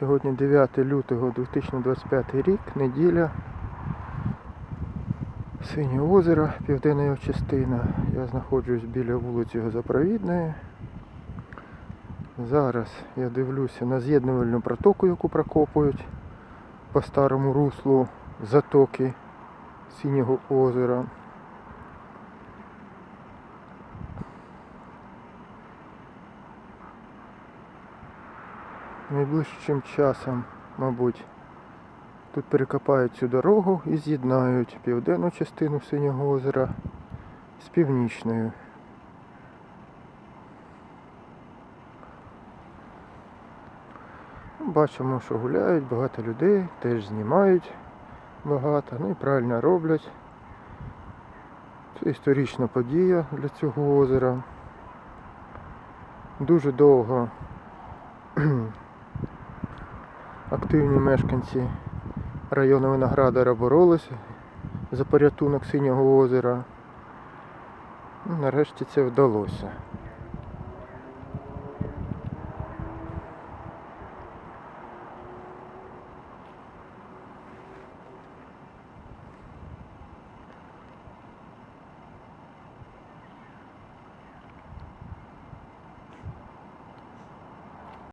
Сьогодні 9 лютого 2025 рік, неділя. Синє озеро, південна його частина. Я знаходжусь біля вулиці Газопровідної. Зараз я дивлюся на з'єднувальну протоку, яку прокопують по старому руслу затоки Синього озера. Найближчим часом, мабуть, тут перекопають цю дорогу і з'єднають південну частину Синього озера з північною. Бачимо, що гуляють, багато людей, теж знімають багато, ну і правильно роблять. Це історична подія для цього озера. Дуже довго активні мешканці району Виноградара боролися за порятунок синього озера. Нарешті це вдалося.